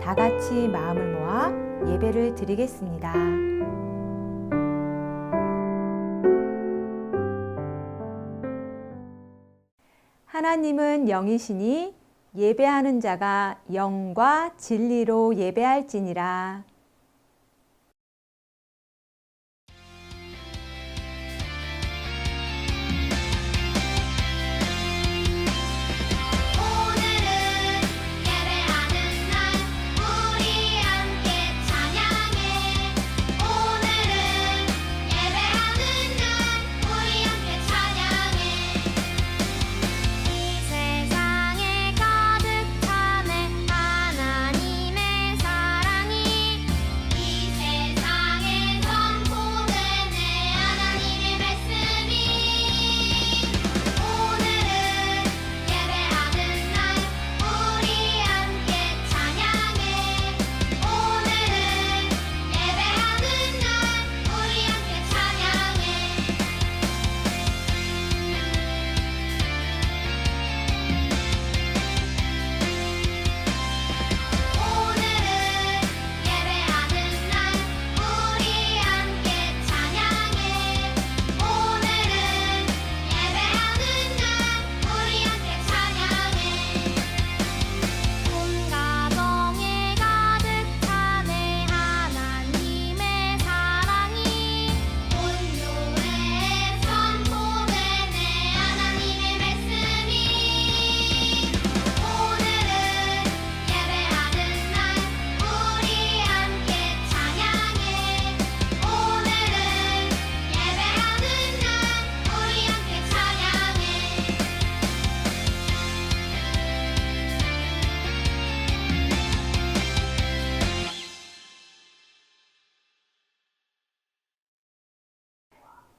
다 같이 마음을 모아 예배를 드리겠습니다. 하나님은 영이시니 예배하는 자가 영과 진리로 예배할지니라.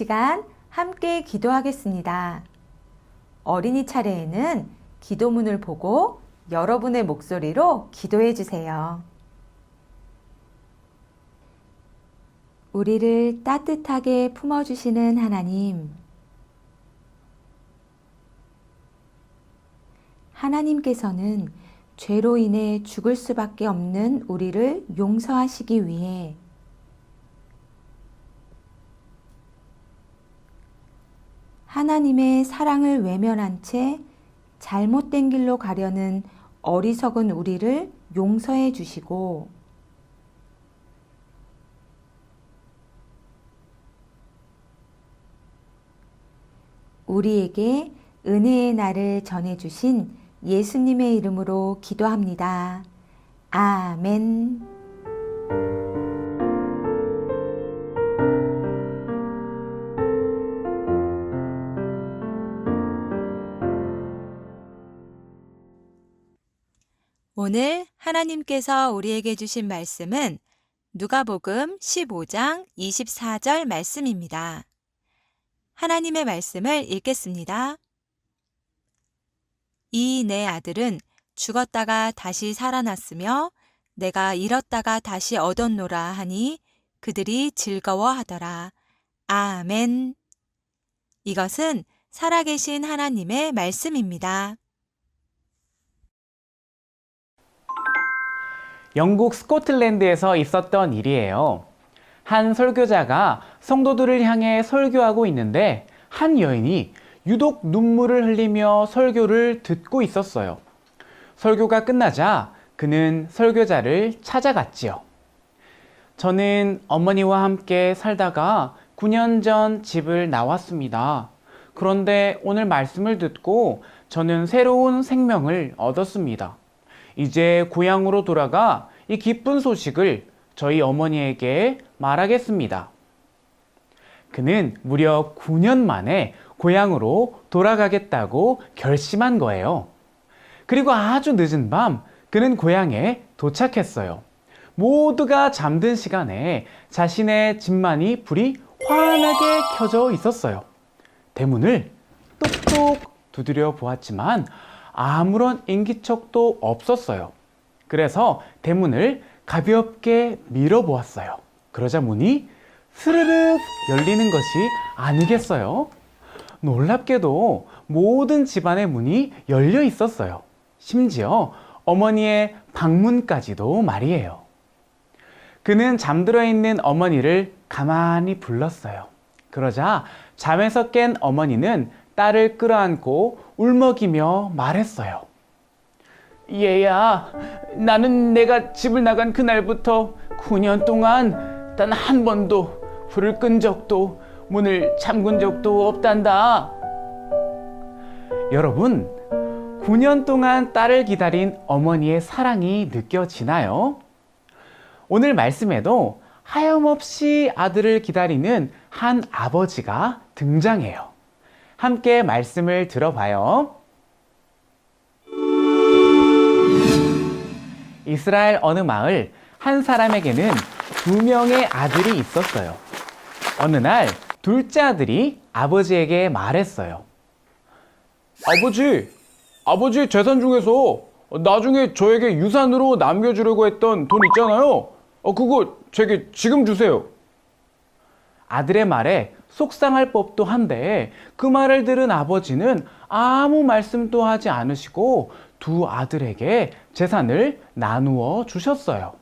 시간 함께 기도하겠습니다. 어린이 차례에는 기도문을 보고 여러분의 목소리로 기도해 주세요. 우리를 따뜻하게 품어주시는 하나님. 하나님께서는 죄로 인해 죽을 수밖에 없는 우리를 용서하시기 위해 하나님의 사랑을 외면한 채 잘못된 길로 가려는 어리석은 우리를 용서해 주시고 우리에게 은혜의 날을 전해 주신 예수님의 이름으로 기도합니다. 아멘. 오늘 하나님께서 우리에게 주신 말씀은 누가복음 15장 24절 말씀입니다. 하나님의 말씀을 읽겠습니다. 이 내 아들은 죽었다가 다시 살아났으며 내가 잃었다가 다시 얻었노라 하니 그들이 즐거워하더라. 아멘. 이것은 살아계신 하나님의 말씀입니다. 영국 스코틀랜드에서 있었던 일이에요. 한 설교자가 성도들을 향해 설교하고 있는데 한 여인이 유독 눈물을 흘리며 설교를 듣고 있었어요. 설교가 끝나자 그는 설교자를 찾아갔지요. 저는 어머니와 함께 살다가 9년 전 집을 나왔습니다. 그런데 오늘 말씀을 듣고 저는 새로운 생명을 얻었습니다. 이제 고향으로 돌아가 이 기쁜 소식을 저희 어머니에게 말하겠습니다. 그는 무려 9년 만에 고향으로 돌아가겠다고 결심한 거예요. 그리고 아주 늦은 밤 그는 고향에 도착했어요. 모두가 잠든 시간에 자신의 집만이 불이 환하게 켜져 있었어요. 대문을 똑똑 두드려 보았지만 아무런 인기척도 없었어요. 그래서 대문을 가볍게 밀어 보았어요. 그러자 문이 스르륵 열리는 것이 아니겠어요? 놀랍게도 모든 집안의 문이 열려 있었어요. 심지어 어머니의 방문까지도 말이에요. 그는 잠들어 있는 어머니를 가만히 불렀어요. 그러자 잠에서 깬 어머니는 딸을 끌어안고 울먹이며 말했어요. 얘야, 나는 내가 집을 나간 그날부터 9년 동안 단 한 번도 불을 끈 적도 문을 잠근 적도 없단다. 여러분, 9년 동안 딸을 기다린 어머니의 사랑이 느껴지나요? 오늘 말씀에도 하염없이 아들을 기다리는 한 아버지가 등장해요. 함께 말씀을 들어봐요. 이스라엘 어느 마을 한 사람에게는 두 명의 아들이 있었어요. 어느 날 둘째 아들이 아버지에게 말했어요. 아버지, 아버지 재산 중에서 나중에 저에게 유산으로 남겨주려고 했던 돈 있잖아요. 어, 그거 제게 지금 주세요. 아들의 말에 속상할 법도 한데 그 말을 들은 아버지는 아무 말씀도 하지 않으시고 두 아들에게 재산을 나누어 주셨어요.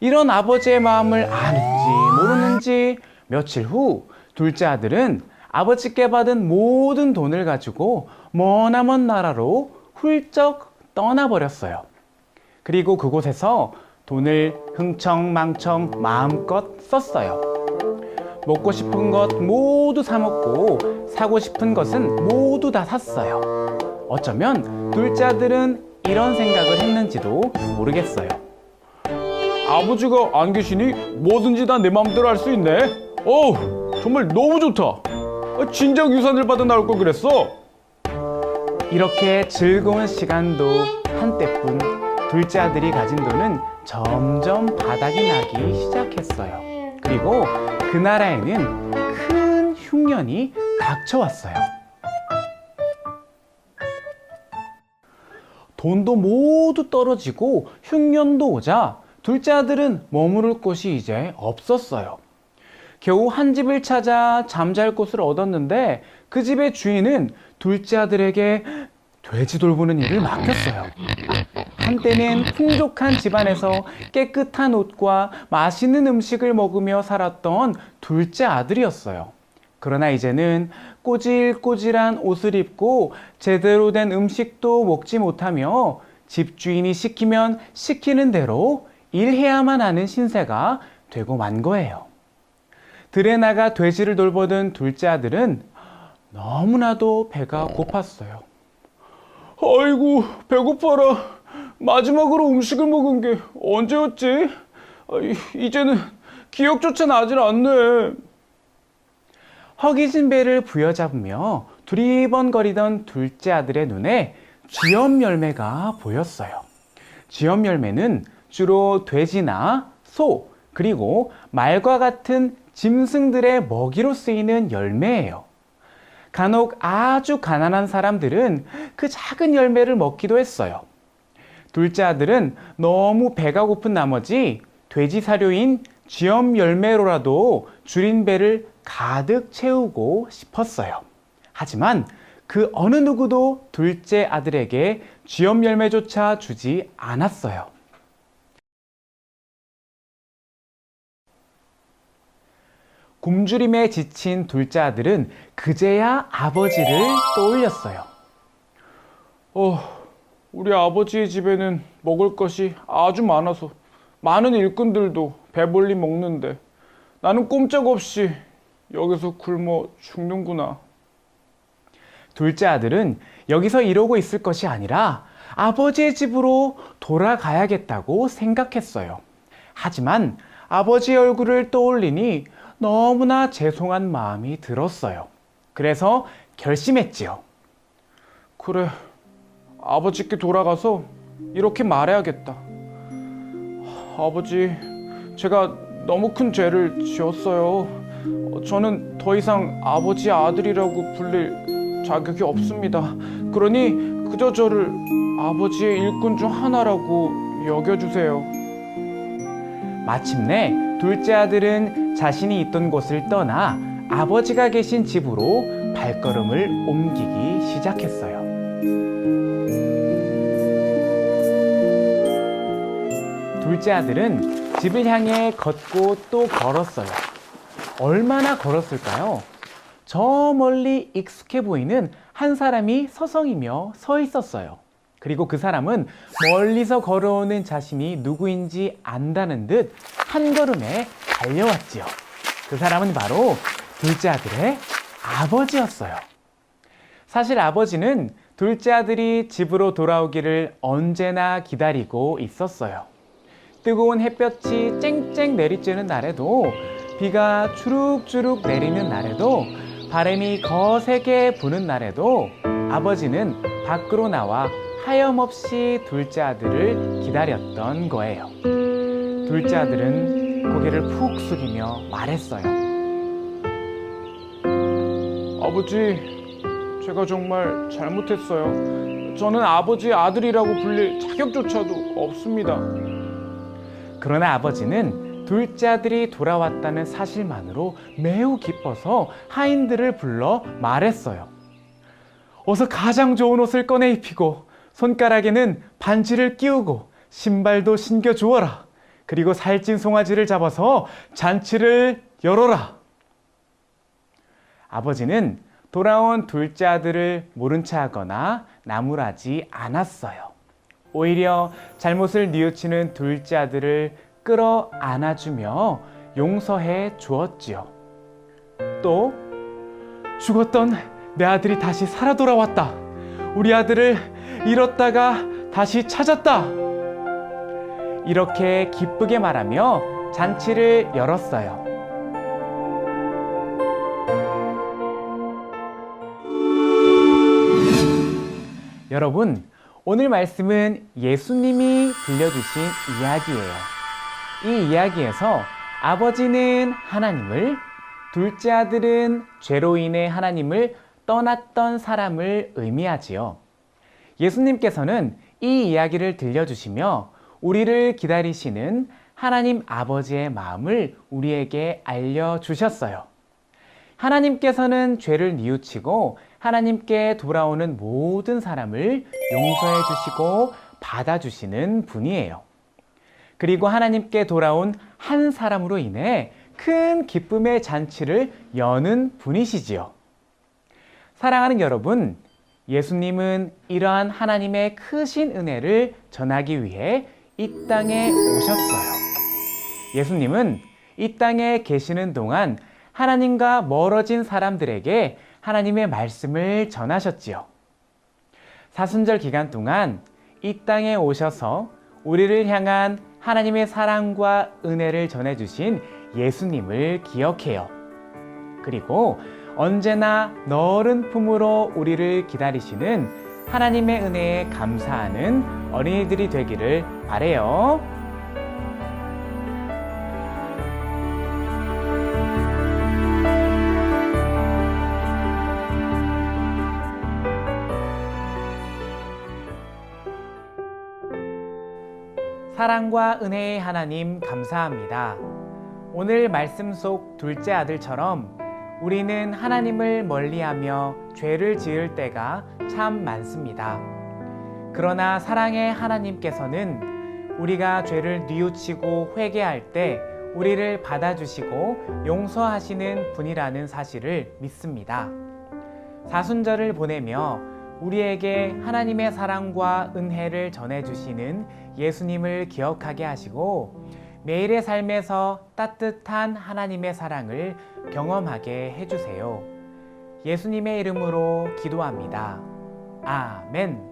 이런 아버지의 마음을 아는지 모르는지 며칠 후 둘째 아들은 아버지께 받은 모든 돈을 가지고 머나먼 나라로 훌쩍 떠나버렸어요. 그리고 그곳에서 돈을 흥청망청 마음껏 썼어요. 먹고 싶은 것 모두 사 먹고 사고 싶은 것은 모두 다 샀어요. 어쩌면 둘째 아들은 이런 생각을 했는지도 모르겠어요. 아버지가 안 계시니 뭐든지 다 내 마음대로 할 수 있네. 어우, 정말 너무 좋다. 어, 진작 유산을 받아 나올 걸 그랬어. 이렇게 즐거운 시간도 한때뿐 둘째 아들이 가진 돈은 점점 바닥이 나기 시작했어요. 그리고 그 나라에는 큰 흉년이 닥쳐왔어요. 돈도 모두 떨어지고 흉년도 오자 둘째 아들은 머무를 곳이 이제 없었어요. 겨우 한 집을 찾아 잠잘 곳을 얻었는데 그 집의 주인은 둘째 아들에게 돼지 돌보는 일을 맡겼어요. 한때는 풍족한 집안에서 깨끗한 옷과 맛있는 음식을 먹으며 살았던 둘째 아들이었어요. 그러나 이제는 꼬질꼬질한 옷을 입고 제대로 된 음식도 먹지 못하며 집주인이 시키면 시키는 대로 일해야만 하는 신세가 되고 만 거예요. 들에 나가 돼지를 돌보던 둘째 아들은 너무나도 배가 고팠어요. 아이고, 배고파라. 마지막으로 음식을 먹은 게 언제였지? 아, 이- 이제는 기억조차 나질 않네. 허기진 배를 부여잡으며 두리번거리던 둘째 아들의 눈에 쥐염 열매가 보였어요. 쥐염 열매는 주로 돼지나 소, 그리고 말과 같은 짐승들의 먹이로 쓰이는 열매예요. 간혹 아주 가난한 사람들은 그 작은 열매를 먹기도 했어요. 둘째 아들은 너무 배가 고픈 나머지 돼지 사료인 쥐염 열매로라도 줄인 배를 가득 채우고 싶었어요. 하지만 그 어느 누구도 둘째 아들에게 쥐염 열매조차 주지 않았어요. 굶주림에 지친 둘째 아들은 그제야 아버지를 떠올렸어요. 어, 우리 아버지의 집에는 먹을 것이 아주 많아서 많은 일꾼들도 배불리 먹는데 나는 꼼짝없이 여기서 굶어 죽는구나. 둘째 아들은 여기서 이러고 있을 것이 아니라 아버지의 집으로 돌아가야겠다고 생각했어요. 하지만 아버지의 얼굴을 떠올리니 너무나 죄송한 마음이 들었어요. 그래서 결심했지요. 그래, 아버지께 돌아가서 이렇게 말해야겠다. 아버지, 제가 너무 큰 죄를 지었어요. 어, 저는 더 이상 아버지 아들이라고 불릴 자격이 없습니다. 그러니 그저 저를 아버지의 일꾼 중 하나라고 여겨주세요. 마침내 둘째 아들은 자신이 있던 곳을 떠나 아버지가 계신 집으로 발걸음을 옮기기 시작했어요. 둘째 아들은 집을 향해 걷고 또 걸었어요. 얼마나 걸었을까요? 저 멀리 익숙해 보이는 한 사람이 서성이며 서 있었어요. 그리고 그 사람은 멀리서 걸어오는 자신이 누구인지 안다는 듯 한 걸음에 달려왔지요. 그 사람은 바로 둘째 아들의 아버지였어요. 사실 아버지는 둘째 아들이 집으로 돌아오기를 언제나 기다리고 있었어요. 뜨거운 햇볕이 쨍쨍 내리쬐는 날에도 비가 주룩주룩 내리는 날에도 바람이 거세게 부는 날에도 아버지는 밖으로 나와 하염없이 둘째 아들을 기다렸던 거예요. 둘째 아들은 고개를 푹 숙이며 말했어요. 아버지, 제가 정말 잘못했어요. 저는 아버지의 아들이라고 불릴 자격조차도 없습니다. 그러나 아버지는 둘째 아들이 돌아왔다는 사실만으로 매우 기뻐서 하인들을 불러 말했어요. 어서 가장 좋은 옷을 꺼내 입히고 손가락에는 반지를 끼우고 신발도 신겨 주어라. 그리고 살찐 송아지를 잡아서 잔치를 열어라. 아버지는 돌아온 둘째 아들을 모른 체 하거나 나무라지 않았어요. 오히려 잘못을 뉘우치는 둘째 아들을 끌어 안아주며 용서해 주었지요. 또 죽었던 내 아들이 다시 살아 돌아왔다. 우리 아들을 잃었다가 다시 찾았다. 이렇게 기쁘게 말하며 잔치를 열었어요. 여러분, 오늘 말씀은 예수님이 들려주신 이야기예요. 이 이야기에서 아버지는 하나님을, 둘째 아들은 죄로 인해 하나님을 떠났던 사람을 의미하지요. 예수님께서는 이 이야기를 들려주시며 우리를 기다리시는 하나님 아버지의 마음을 우리에게 알려주셨어요. 하나님께서는 죄를 뉘우치고 하나님께 돌아오는 모든 사람을 용서해 주시고 받아주시는 분이에요. 그리고 하나님께 돌아온 한 사람으로 인해 큰 기쁨의 잔치를 여는 분이시지요. 사랑하는 여러분, 예수님은 이러한 하나님의 크신 은혜를 전하기 위해 이 땅에 오셨어요. 예수님은 이 땅에 계시는 동안 하나님과 멀어진 사람들에게 하나님의 말씀을 전하셨지요. 사순절 기간 동안 이 땅에 오셔서 우리를 향한 하나님의 사랑과 은혜를 전해주신 예수님을 기억해요. 그리고 언제나 너른 품으로 우리를 기다리시는 하나님의 은혜에 감사하는 어린이들이 되기를 바래요. 사랑과 은혜의 하나님 감사합니다. 오늘 말씀 속 둘째 아들처럼 우리는 하나님을 멀리하며 죄를 지을 때가 참 많습니다. 그러나 사랑의 하나님께서는 우리가 죄를 뉘우치고 회개할 때 우리를 받아주시고 용서하시는 분이라는 사실을 믿습니다. 사순절을 보내며 우리에게 하나님의 사랑과 은혜를 전해주시는 예수님을 기억하게 하시고 매일의 삶에서 따뜻한 하나님의 사랑을 경험하게 해주세요. 예수님의 이름으로 기도합니다. 아멘.